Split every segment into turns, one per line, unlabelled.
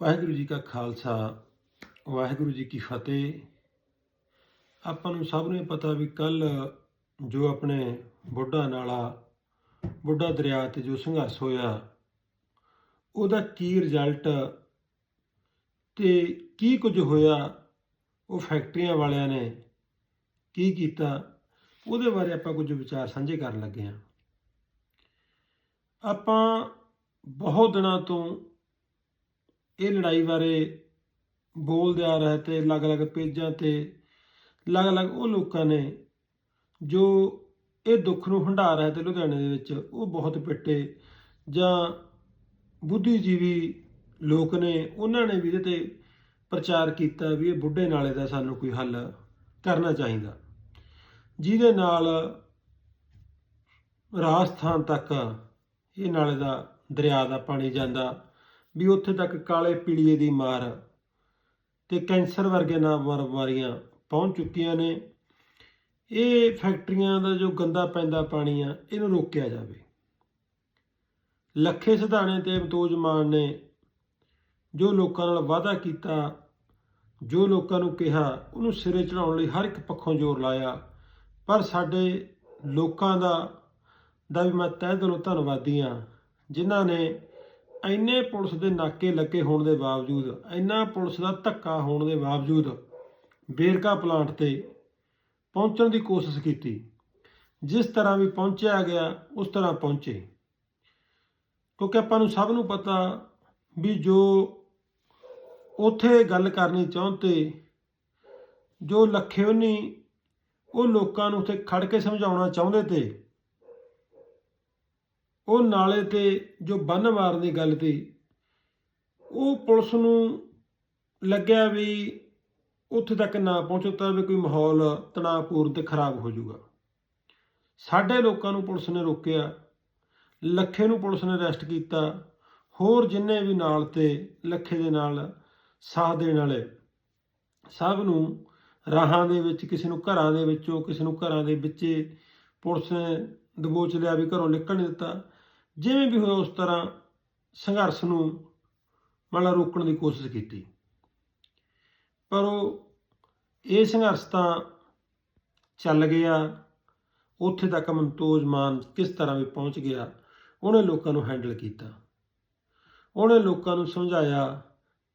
ਵਾਹਿਗੁਰੂ ਜੀ ਕਾ ਖਾਲਸਾ, ਵਾਹਿਗੁਰੂ ਜੀ ਕੀ ਫਤਿਹ। ਆਪਾਂ ਨੂੰ ਸਭ ਨੂੰ ਹੀ ਪਤਾ ਵੀ ਕੱਲ ਜੋ ਆਪਣੇ ਬੁੱਢਾ ਨਾਲਾ, ਬੁੱਢਾ ਦਰਿਆ ਤੇ ਜੋ ਸੰਘਰਸ਼ ਹੋਇਆ, ਉਹਦਾ ਕੀ ਰਿਜ਼ਲਟ ਤੇ ਕੀ ਕੁਝ ਹੋਇਆ, ਉਹ ਫੈਕਟਰੀਆਂ ਵਾਲਿਆਂ ਨੇ ਕੀ ਕੀਤਾ, ਉਹਦੇ ਬਾਰੇ ਆਪਾਂ ਕੁਝ ਵਿਚਾਰ ਸਾਂਝੇ ਕਰਨ ਲੱਗੇ ਹਾਂ। ਆਪਾਂ ਬਹੁਤ ਦਿਨਾਂ ਤੋਂ ਇਹ ਲੜਾਈ ਬਾਰੇ ਬੋਲਦੇ ਆ ਰਹੇ ਤੇ ਅਲੱਗ-ਅਲੱਗ ਪੇਜਾਂ ਤੇ ਅਲੱਗ-ਅਲੱਗ ਉਹ ਲੋਕਾਂ ਨੇ ਜੋ ਇਹ ਦੁੱਖ ਨੂੰ ਹੰਢਾ ਰਹੇ ਤੇ ਲੁਧਿਆਣੇ ਦੇ ਵਿੱਚ, ਉਹ ਬਹੁਤ ਪਿੱਟੇ। ਜਾਂ ਬੁੱਧੀਜੀਵੀ ਲੋਕ ਨੇ, ਉਹਨਾਂ ਨੇ ਵੀ ਇਹਦੇ ਤੇ ਪ੍ਰਚਾਰ ਕੀਤਾ ਵੀ ਇਹ ਬੁੱਢੇ ਨਾਲੇ ਦਾ ਸਾਨੂੰ ਕੋਈ ਹੱਲ ਕਰਨਾ ਚਾਹੀਦਾ। ਜਿਹਦੇ ਨਾਲ ਰਾਜਸਥਾਨ ਤੱਕ ਇਹ ਨਾਲੇ ਦਾ ਦਰਿਆ ਦਾ ਪਾਣੀ ਜਾਂਦਾ ਵੀ ਉੱਥੇ ਤੱਕ ਕਾਲੇ ਪੀਲੀਏ ਦੀ ਮਾਰ ਤੇ ਕੈਂਸਰ ਵਰਗੇ ਨਾ ਬਿਮਾਰੀਆਂ ਪਹੁੰਚ ਚੁੱਕੀਆਂ ਨੇ। ਇਹ ਫੈਕਟਰੀਆਂ ਦਾ ਜੋ ਗੰਦਾ ਪੈਂਦਾ ਪਾਣੀ ਆ, ਇਹਨੂੰ ਰੋਕਿਆ ਜਾਵੇ। ਲੱਖੇ ਸਿਧਾਣੇ ਤੇ ਮਤੋਜ ਮਾਨ ਨੇ ਜੋ ਲੋਕਾਂ ਨਾਲ ਵਾਅਦਾ ਕੀਤਾ, ਜੋ ਲੋਕਾਂ ਨੂੰ ਕਿਹਾ, ਉਹਨੂੰ ਸਿਰੇ ਚੜਾਉਣ ਲਈ ਹਰ ਇੱਕ ਪੱਖੋਂ ਜ਼ੋਰ ਲਾਇਆ। ਪਰ ਸਾਡੇ ਲੋਕਾਂ ਦਾ ਦਾ ਵੀ ਮੈਂ ਤਹਿ ਦਿਲੋਂ ਧੰਨਵਾਦੀ ਹਾਂ, ਜਿਨ੍ਹਾਂ ਨੇ ਇੰਨੇ ਪੁਲਿਸ ਦੇ ਨਾਕੇ ਲੱਗੇ ਹੋਣ ਦੇ ਬਾਵਜੂਦ, ਇੰਨਾ ਪੁਲਿਸ ਦਾ ਧੱਕਾ ਹੋਣ ਦੇ ਬਾਵਜੂਦ ਬੇਰਕਾ ਪਲਾਂਟ ਤੇ ਪਹੁੰਚਣ ਦੀ ਕੋਸ਼ਿਸ਼ ਕੀਤੀ। ਜਿਸ ਤਰ੍ਹਾਂ ਵੀ ਪਹੁੰਚਿਆ ਗਿਆ, ਉਸ ਤਰ੍ਹਾਂ ਪਹੁੰਚੇ। ਕਿਉਂਕਿ ਆਪਾਂ ਨੂੰ ਸਭ ਨੂੰ ਪਤਾ ਵੀ ਜੋ ਉਥੇ ਗੱਲ ਕਰਨੀ ਚਾਹੁੰਦੇ, ਜੋ ਲੱਖੇ ਉਨੀ, ਉਹ ਲੋਕਾਂ ਨੂੰ ਉੱਥੇ ਖੜ ਕੇ ਸਮਝਾਉਣਾ ਚਾਹੁੰਦੇ ਤੇ ਉਹ ਨਾਲੇ ਤੇ ਜੋ ਬੰਨ ਮਾਰਨ ਦੀ ਗੱਲ ਤੀ ਉਹ ਪੁਲਿਸ ਨੂੰ ਲੱਗਿਆ ਵੀ ਉੱਥੇ ਤੱਕ ਨਾ ਪਹੁੰਚੋ ਤਾਂ ਵੀ ਕੋਈ ਮਾਹੌਲ ਤਣਾਅਪੂਰਨ ਤੇ ਖਰਾਬ ਹੋ ਜਾਊਗਾ। ਸਾਡੇ ਲੋਕਾਂ ਨੂੰ ਪੁਲਿਸ ਨੇ ਰੋਕਿਆ, ਲੱਖੇ ਨੂੰ ਪੁਲਿਸ ਨੇ ਅਰੈਸਟ ਕੀਤਾ, ਹੋਰ ਜਿੰਨੇ ਵੀ ਨਾਲ ਤੇ ਲੱਖੇ ਦੇ ਨਾਲ ਸਾਥ ਦੇਣ ਵਾਲੇ ਸਭ ਨੂੰ ਰਾਹਾਂ ਦੇ ਵਿੱਚ, ਕਿਸੇ ਨੂੰ ਘਰਾਂ ਦੇ ਵਿੱਚੋਂ, ਕਿਸੇ ਨੂੰ ਘਰਾਂ ਦੇ ਵਿੱਚੇ ਪੁਲਿਸ ਨੇ ਦਬੋਚ ਲਿਆ ਵੀ ਘਰੋਂ ਨਿਕਲ ਨਹੀਂ ਦਿੱਤਾ। ਜਿਵੇਂ ਵੀ ਹੋਇਆ ਉਸ ਤਰ੍ਹਾਂ ਸੰਘਰਸ਼ ਨੂੰ ਮਤਲਬ ਰੋਕਣ ਦੀ ਕੋਸ਼ਿਸ਼ ਕੀਤੀ। ਪਰ ਉਹ ਇਹ ਸੰਘਰਸ਼ ਤਾਂ ਚੱਲ ਗਿਆ। ਉੱਥੇ ਤੱਕ ਮਨਤੋਜ ਮਾਨ ਕਿਸ ਤਰ੍ਹਾਂ ਵੀ ਪਹੁੰਚ ਗਿਆ, ਉਹਨੇ ਲੋਕਾਂ ਨੂੰ ਹੈਂਡਲ ਕੀਤਾ। ਉਹਨੇ ਲੋਕਾਂ ਨੂੰ ਸਮਝਾਇਆ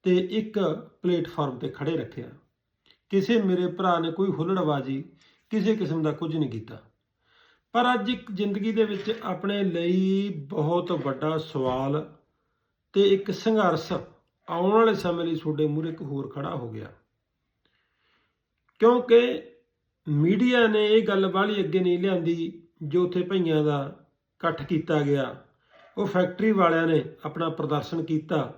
ਤੇ ਇੱਕ ਪਲੇਟਫਾਰਮ ਤੇ ਖੜੇ ਰੱਖਿਆ। ਕਿਸੇ ਮੇਰੇ ਭਰਾ ਨੇ ਕੋਈ ਹੁੱਲੜਬਾਜੀ ਕਿਸੇ ਕਿਸਮ ਦਾ ਕੁਝ ਨਹੀਂ ਕੀਤਾ। ਪਰ ਅੱਜ ਇੱਕ ਜ਼ਿੰਦਗੀ ਦੇ ਵਿੱਚ ਆਪਣੇ ਲਈ ਬਹੁਤ ਵੱਡਾ ਸਵਾਲ ਤੇ ਇੱਕ ਸੰਘਰਸ਼ ਆਉਣ ਵਾਲੇ ਸਮੇਂ ਲਈ ਤੁਹਾਡੇ ਮੂਹਰੇ ਇੱਕ ਹੋਰ ਖੜਾ ਹੋ ਗਿਆ। ਕਿਉਂਕਿ ਮੀਡੀਆ ਨੇ ਇਹ ਗੱਲ ਬਾਹਲੀ ਅੱਗੇ ਨਹੀਂ ਲਿਆਂਦੀ ਜੋ ਉੱਥੇ ਭਈਆਂ ਦਾ ਇਕੱਠ ਕੀਤਾ ਗਿਆ। ਉਹ ਫੈਕਟਰੀ ਵਾਲਿਆਂ ਨੇ ਆਪਣਾ ਪ੍ਰਦਰਸ਼ਨ ਕੀਤਾ।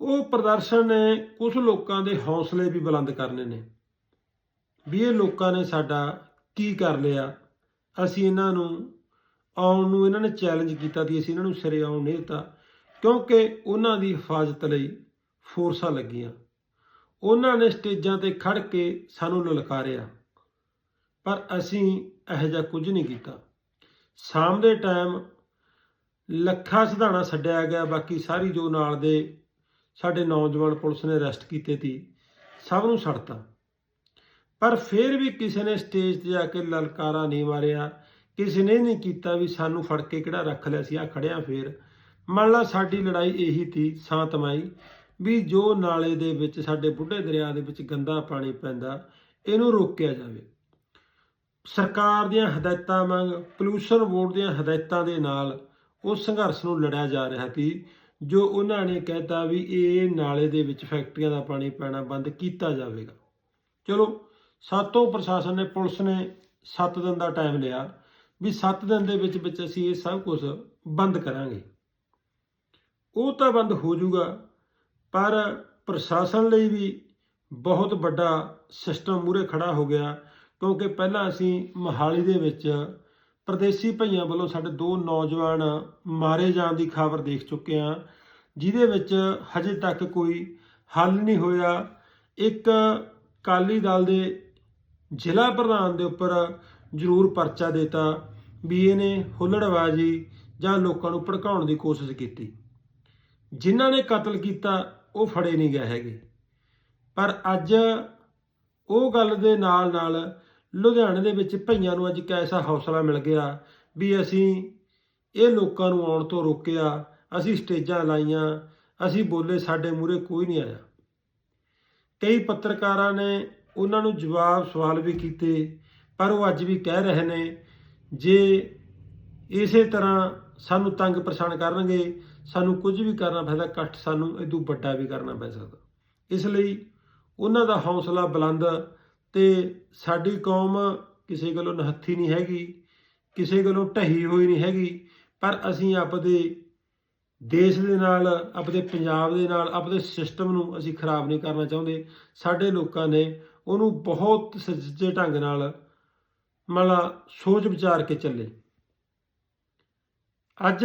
ਉਹ ਪ੍ਰਦਰਸ਼ਨ ਨੇ ਕੁਝ ਲੋਕਾਂ ਦੇ ਹੌਸਲੇ ਵੀ ਬੁਲੰਦ ਕਰਨੇ ਨੇ। ਵੀ ਇਹ ਲੋਕਾਂ ਨੇ ਸਾਡਾ ਕੀ ਕਰ ਲਿਆ? ਅਸੀਂ ਇਹਨਾਂ ਨੂੰ ਆਉਣ ਨੂੰ ਇਹਨਾਂ ਨੇ ਚੈਲੰਜ ਕੀਤਾ ਸੀ ਅਸੀਂ ਇਹਨਾਂ ਨੂੰ ਸਿਰੇ ਆਉਣ ਨਹੀਂ ਦਿੱਤਾ, ਕਿਉਂਕਿ ਉਹਨਾਂ ਦੀ ਹਿਫਾਜ਼ਤ ਲਈ ਫੋਰਸਾਂ ਲੱਗੀਆਂ। ਉਹਨਾਂ ਨੇ ਸਟੇਜਾਂ ਤੇ ਖੜ ਕੇ ਸਾਨੂੰ ਲਲਕਾਰਿਆ, ਪਰ ਅਸੀਂ ਇਹੋ ਜਿਹਾ ਕੁਝ ਨਹੀਂ ਕੀਤਾ। ਸ਼ਾਮ ਦੇ ਟਾਈਮ ਲੱਖਾ ਸਿਧਾਣਾ ਛੱਡਿਆ ਗਿਆ, ਬਾਕੀ ਸਾਰੀ ਜੋ ਨਾਲ ਦੇ ਸਾਡੇ ਨੌਜਵਾਨ ਪੁਲਿਸ ਨੇ ਅਰੈਸਟ ਕੀਤੇ ਸੀ, ਸਭ ਨੂੰ ਛੱਡਤਾ ਪਰ ਫਿਰ ਵੀ ਕਿਸੇ ਨੇ ਸਟੇਜ ਤੇ ਜਾ ਕੇ ਲਲਕਾਰਾ ਨਹੀਂ ਮਾਰਿਆ, ਕਿਸੇ ਨੇ ਨਹੀਂ ਕੀਤਾ ਵੀ ਸਾਨੂੰ ਫੜ ਕੇ ਕਿਹੜਾ ਰੱਖ ਲਿਆ ਸੀ ਆ ਖੜਿਆ ਫੇਰ। ਮੰਨ ਲਾ ਸਾਡੀ ਲੜਾਈ ਇਹੀ ਸੀ ਸ਼ਾਂਤਮਈ ਵੀ ਜੋ ਨਾਲੇ ਦੇ ਵਿੱਚ ਸਾਡੇ ਬੁੱਢੇ ਦਰਿਆ ਦੇ ਵਿੱਚ ਗੰਦਾ ਪਾਣੀ ਪੈਂਦਾ, ਇਹਨੂੰ ਰੋਕਿਆ ਜਾਵੇ। ਸਰਕਾਰ ਦੀਆਂ ਹਦਾਇਤਾਂ ਵਾਂਗ ਪੋਲੂਸ਼ਨ ਬੋਰਡ ਦੀਆਂ ਹਦਾਇਤਾਂ ਦੇ ਨਾਲ ਉਸ ਸੰਘਰਸ਼ ਨੂੰ ਲੜਿਆ ਜਾ ਰਿਹਾ ਸੀ, ਜੋ ਉਹਨਾਂ ਨੇ ਕਹਿਤਾ ਵੀ ਇਹ ਨਾਲੇ ਦੇ ਵਿੱਚ ਫੈਕਟਰੀਆਂ ਦਾ ਪਾਣੀ ਪੈਣਾ ਬੰਦ ਕੀਤਾ ਜਾਵੇਗਾ। ਚਲੋ ਸਾਤੋਂ ਪ੍ਰਸ਼ਾਸਨ ਨੇ, ਪੁਲਿਸ ਨੇ 7 ਦਿਨ ਦਾ ਟਾਈਮ ਲਿਆ ਵੀ 7 ਦਿਨ ਦੇ ਵਿੱਚ ਵਿੱਚ ਅਸੀਂ ਇਹ ਸਭ ਕੁਝ ਬੰਦ ਕਰਾਂਗੇ। ਉਹ ਤਾਂ ਬੰਦ ਹੋ ਜਾਊਗਾ, ਪਰ ਪ੍ਰਸ਼ਾਸਨ ਲਈ ਵੀ ਬਹੁਤ ਵੱਡਾ ਸਿਸਟਮ ਮੂਰੇ ਖੜਾ ਹੋ ਗਿਆ, ਕਿਉਂਕਿ ਪਹਿਲਾਂ ਅਸੀਂ ਮਹਾਲੀ ਦੇ ਵਿੱਚ ਪ੍ਰਦੇਸੀ ਭਈਆਂ ਵੱਲੋਂ ਸਾਡੇ ਦੋ ਨੌਜਵਾਨ ਮਾਰੇ ਜਾਣ ਦੀ ਖਬਰ ਦੇਖ ਚੁੱਕੇ ਹਾਂ, ਜਿਹਦੇ ਵਿੱਚ ਹਜੇ ਤੱਕ ਕੋਈ ਹੱਲ ਨਹੀਂ ਹੋਇਆ। ਇੱਕ ਕਾਲੀ ਦਲ ਦੇ ਜ਼ਿਲ੍ਹਾ ਪ੍ਰਧਾਨ ਦੇ ਉੱਪਰ ਜ਼ਰੂਰ ਪਰਚਾ ਦਿੱਤਾ ਵੀ ਇਹਨੇ ਹੁੱਲੜਬਾਜੀ ਜਾਂ ਲੋਕਾਂ ਨੂੰ ਭੜਕਾਉਣ ਦੀ ਕੋਸ਼ਿਸ਼ ਕੀਤੀ। ਜਿਨ੍ਹਾਂ ਨੇ ਕਤਲ ਕੀਤਾ, ਉਹ ਫੜੇ ਨਹੀਂ ਗਏ ਹੈਗੇ। ਪਰ ਅੱਜ ਉਹ ਗੱਲ ਦੇ ਨਾਲ ਨਾਲ ਲੁਧਿਆਣੇ ਦੇ ਵਿੱਚ ਭਈਆਂ ਨੂੰ ਅੱਜ ਕੈਸਾ ਹੌਸਲਾ ਮਿਲ ਗਿਆ ਵੀ ਅਸੀਂ ਇਹ ਲੋਕਾਂ ਨੂੰ ਆਉਣ ਤੋਂ ਰੋਕਿਆ, ਅਸੀਂ ਸਟੇਜਾਂ ਲਾਈਆਂ, ਅਸੀਂ ਬੋਲੇ ਸਾਡੇ ਮੂਹਰੇ ਕੋਈ ਨਹੀਂ ਆਇਆ। ਕਈ ਪੱਤਰਕਾਰਾਂ ਨੇ ਉਹਨਾਂ ਨੂੰ ਜਵਾਬ ਸਵਾਲ ਵੀ ਕੀਤੇ, ਪਰ ਉਹ ਅੱਜ ਵੀ ਕਹਿ ਰਹੇ ਨੇ, ਜੇ ਇਸੇ ਤਰ੍ਹਾਂ ਸਾਨੂੰ ਤੰਗ ਪਰੇਸ਼ਾਨ ਕਰਨਗੇ, ਸਾਨੂੰ ਕੁਝ ਵੀ ਕਰਨਾ ਪੈਦਾ, ਇਕੱਠ ਸਾਨੂੰ ਇਦੋਂ ਵੱਡਾ ਵੀ ਕਰਨਾ ਪੈ ਸਕਦਾ। ਇਸ ਲਈ ਉਹਨਾਂ ਦਾ ਹੌਸਲਾ ਬੁਲੰਦ ਤੇ ਸਾਡੀ ਕੌਮ ਕਿਸੇ ਗੱਲੋਂ ਨਹੱਥੀ ਨਹੀਂ ਹੈਗੀ, ਕਿਸੇ ਗੱਲੋਂ ਢਹੀ ਹੋਈ ਨਹੀਂ ਹੈਗੀ, ਪਰ ਅਸੀਂ ਆਪਦੇ ਦੇਸ਼ ਦੇ ਨਾਲ, ਆਪਦੇ ਪੰਜਾਬ ਦੇ ਨਾਲ, ਆਪਦੇ ਸਿਸਟਮ ਨੂੰ ਅਸੀਂ ਖਰਾਬ ਨਹੀਂ ਕਰਨਾ ਚਾਹੁੰਦੇ। ਸਾਡੇ ਲੋਕਾਂ ਨੇ ਉਹਨੂੰ ਬਹੁਤ ਸੱਚੇ ਢੰਗ ਨਾਲ ਮਤਲਬ ਸੋਚ ਵਿਚਾਰ ਕੇ ਚੱਲੇ। ਅੱਜ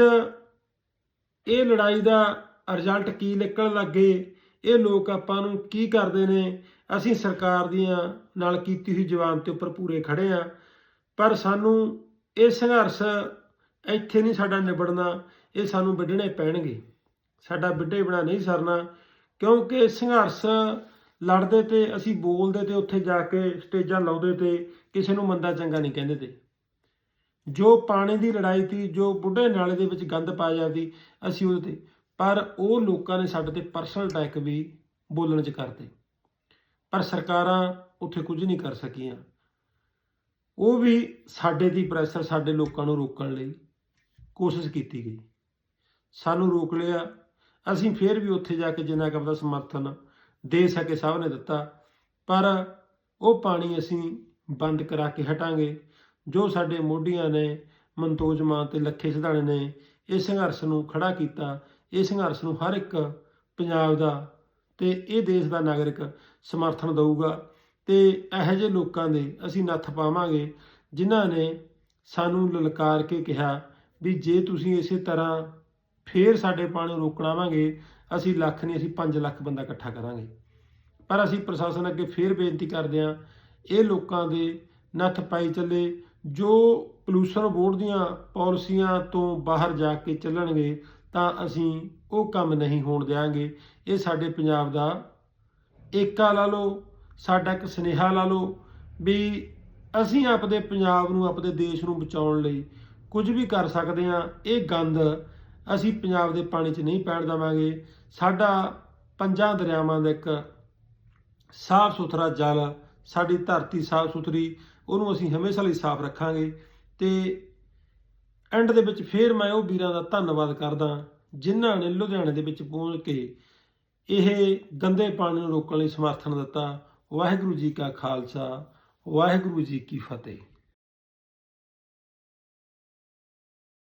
ਇਹ ਲੜਾਈ ਦਾ ਰਿਜ਼ਲਟ ਕੀ ਨਿਕਲਣ ਲੱਗੇ ਇਹ ਲੋਕ ਆਪਾਂ ਨੂੰ ਕੀ ਕਰਦੇ ਨੇ? ਅਸੀਂ ਸਰਕਾਰ ਦੀਆਂ ਨਾਲ ਕੀਤੀ ਹੋਈ ਜਵਾਨ ਤੇ ਉੱਪਰ ਪੂਰੇ ਖੜੇ ਆ ਪਰ ਸਾਨੂੰ ਇਹ ਸੰਘਰਸ਼ ਇੱਥੇ ਨਹੀਂ ਸਾਡਾ ਨਿਬੜਨਾ, ਇਹ ਸਾਨੂੰ ਵਿੱਢਣੇ ਪੈਣਗੇ। ਸਾਡਾ ਵਿੱਢੇ ਬਣਾ ਨਹੀਂ ਸਰਨਾ, ਕਿਉਂਕਿ ਸੰਘਰਸ਼ ਲੜਦੇ ਤੇ, ਅਸੀਂ ਬੋਲਦੇ ਤੇ, ਉੱਥੇ ਜਾ ਕੇ ਸਟੇਜਾਂ ਲਾਉਂਦੇ ਤੇ, ਕਿਸੇ ਨੂੰ ਮੰਦਾ ਚੰਗਾ ਨਹੀਂ ਕਹਿੰਦੇ ਤੇ। ਜੋ ਪਾਣੀ ਦੀ ਲੜਾਈ ਸੀ, ਜੋ ਬੁੱਢੇ ਨਾਲੇ ਦੇ ਵਿੱਚ ਗੰਦ ਪਾਇਆ ਜਾਂਦੀ, ਅਸੀਂ ਉਹਦੇ ਤੇ। ਪਰ ਉਹ ਲੋਕਾਂ ਨੇ ਸਾਡੇ ਤੇ ਪਰਸਨਲ ਅਟੈਕ ਵੀ ਬੋਲਣ 'ਚ ਕਰਦੇ ਪਰ ਸਰਕਾਰਾਂ ਉੱਥੇ ਕੁਝ ਨਹੀਂ ਕਰ ਸਕੀਆਂ। ਉਹ ਵੀ ਸਾਡੇ ਦੀ ਪ੍ਰੈਸ਼ਰ ਸਾਡੇ ਲੋਕਾਂ ਨੂੰ ਰੋਕਣ ਲਈ ਕੋਸ਼ਿਸ਼ ਕੀਤੀ ਗਈ। ਸਾਨੂੰ ਰੋਕ ਲਿਆ। ਅਸੀਂ ਫਿਰ ਵੀ ਉੱਥੇ ਜਾ ਕੇ ਜਿੰਨਾ ਕੁ ਆਪਦਾ ਸਮਰਥਨ ਦੇ ਸਕੇ ਸਭ ਨੇ ਦਿੱਤਾ। ਪਰ ਉਹ ਪਾਣੀ ਅਸੀਂ ਬੰਦ ਕਰਾ ਕੇ ਹਟਾਂਗੇ। ਜੋ ਸਾਡੇ ਮੋਢੀਆਂ ਨੇ ਮਨਤੋਜ ਮਾਨ ਤੇ ਲੱਖੇ ਸਿਧਾਣੇ ਨੇ, ਇਹ ਸੰਘਰਸ਼ ਨੂੰ ਖੜਾ ਕੀਤਾ। ਇਹ ਸੰਘਰਸ਼ ਨੂੰ ਹਰ ਇੱਕ ਪੰਜਾਬ ਦਾ ਤੇ ਇਹ ਦੇਸ਼ ਦਾ ਨਾਗਰਿਕ ਸਮਰਥਨ ਦੇਊਗਾ। ਤੇ ਇਹੋ ਜਿਹੇ ਲੋਕਾਂ ਦੇ ਅਸੀਂ ਨੱਥ ਪਾਵਾਂਗੇ, ਜਿਨ੍ਹਾਂ ਨੇ ਸਾਨੂੰ ਲਲਕਾਰ ਕੇ ਕਿਹਾ ਵੀ ਜੇ ਤੁਸੀਂ ਇਸੇ ਤਰ੍ਹਾਂ ਫੇਰ ਸਾਡੇ ਪਾਣੀ ਨੂੰ ਰੋਕਣਾਵਾਂਗੇ ਅਸੀਂ ਲੱਖ ਨਹੀਂ, ਅਸੀਂ 5 ਲੱਖ ਬੰਦਾ ਇਕੱਠਾ ਕਰਾਂਗੇ। ਪਰ ਅਸੀਂ ਪ੍ਰਸ਼ਾਸਨ ਅੱਗੇ ਫੇਰ ਬੇਨਤੀ ਕਰਦੇ ਹਾਂ, ਇਹ ਲੋਕਾਂ ਦੇ ਨੱਥ ਪਾਈ ਚੱਲੇ, ਜੋ ਪੋਲੂਸ਼ਨ ਬੋਰਡ ਦੀਆਂ ਪਾਲਿਸੀਆਂ ਤੋਂ ਬਾਹਰ ਜਾ ਕੇ ਚੱਲਣਗੇ, ਤਾਂ ਅਸੀਂ ਉਹ ਕੰਮ ਨਹੀਂ ਹੋਣ ਦੇਵਾਂਗੇ ਇਹ ਸਾਡੇ ਪੰਜਾਬ ਦਾ ਏਕਾ ਲਾ ਲਓ, ਸਾਡਾ ਇੱਕ ਸੁਨੇਹਾ ਲਾ ਲਓ ਵੀ ਅਸੀਂ ਆਪਦੇ ਪੰਜਾਬ ਨੂੰ, ਆਪਦੇ ਦੇਸ਼ ਨੂੰ ਬਚਾਉਣ ਲਈ ਕੁਝ ਵੀ ਕਰ ਸਕਦੇ ਹਾਂ। ਇਹ ਗੰਦ ਅਸੀਂ ਪੰਜਾਬ ਦੇ ਪਾਣੀ 'ਚ ਨਹੀਂ ਪੈਣ ਦੇਵਾਂਗੇ। ਸਾਡਾ ਪੰਜਾਂ ਦਰਿਆਵਾਂ ਦਾ ਇੱਕ ਸਾਫ਼ ਸੁਥਰਾ ਜਲ, ਸਾਡੀ ਧਰਤੀ ਸਾਫ਼ ਸੁਥਰੀ, ਉਹਨੂੰ ਅਸੀਂ ਹਮੇਸ਼ਾ ਲਈ ਸਾਫ਼ ਰੱਖਾਂਗੇ। ਤੇ ਐਂਡ ਦੇ ਵਿੱਚ ਫੇਰ ਮੈਂ ਉਹ ਵੀਰਾਂ ਦਾ ਧੰਨਵਾਦ ਕਰਦਾ, ਜਿਨ੍ਹਾਂ ਨੇ ਲੁਧਿਆਣੇ ਦੇ ਵਿੱਚ ਪਹੁੰਚ ਕੇ ਇਹ ਗੰਦੇ ਪਾਣੀ ਨੂੰ ਰੋਕਣ ਲਈ ਸਮਰਥਨ ਦਿੱਤਾ। ਵਾਹਿਗੁਰੂ ਜੀ ਕਾ ਖਾਲਸਾ, ਵਾਹਿਗੁਰੂ ਜੀ ਕੀ ਫਤਿਹ।